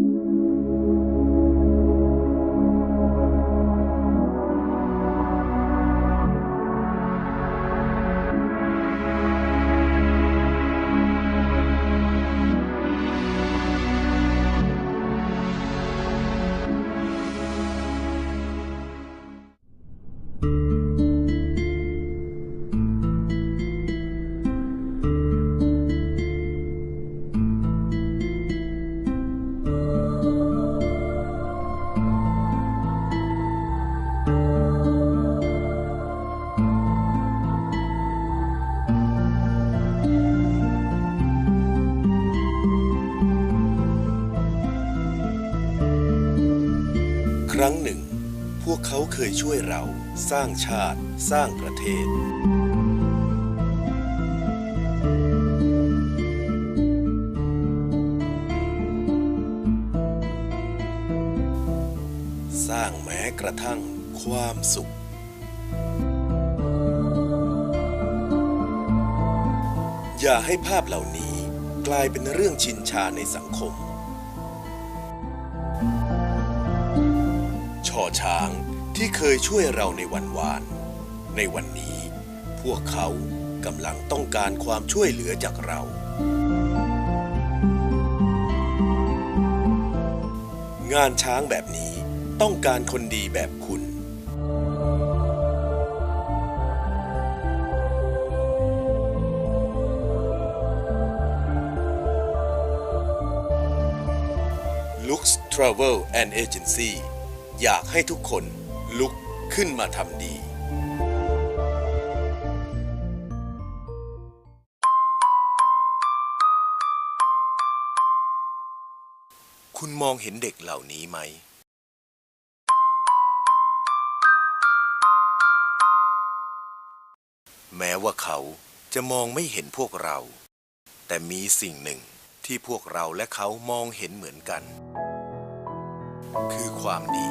ค รั้งหนึ่ง พวกเขาเคยช่วยเราสร้างชาติสร้างประเทศ สร้างแม้กระทั่งความสุข อย่าให้ภาพเหล่านี้กลายเป็นเรื่องชินชาในสังคม ชอช้างที่เคยช่วยเราในวันวาน ในวันนี้ พวกเขากำลังต้องการความช่วยเหลือจากเรา งานช้างแบบนี้ต้องการคนดีแบบคุณ Lux Travel and Agency อยากให้ทุกคนลุกขึ้นมาทำดีคุณมองเห็นเด็กเหล่านี้ไหม แม้ว่าเขาจะมองไม่เห็นพวกเรา แต่มีสิ่งหนึ่งที่พวกเราและเขามองเห็นเหมือนกัน คือความดี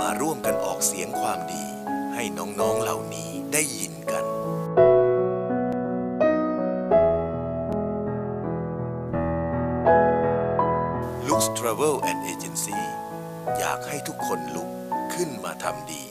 มาร่วมกันออกเสียงความดีให้น้อง ๆ เหล่านี้ได้ยินกัน Lux Travel and Agency อยากให้ทุกคนลุกขึ้นมาทำดี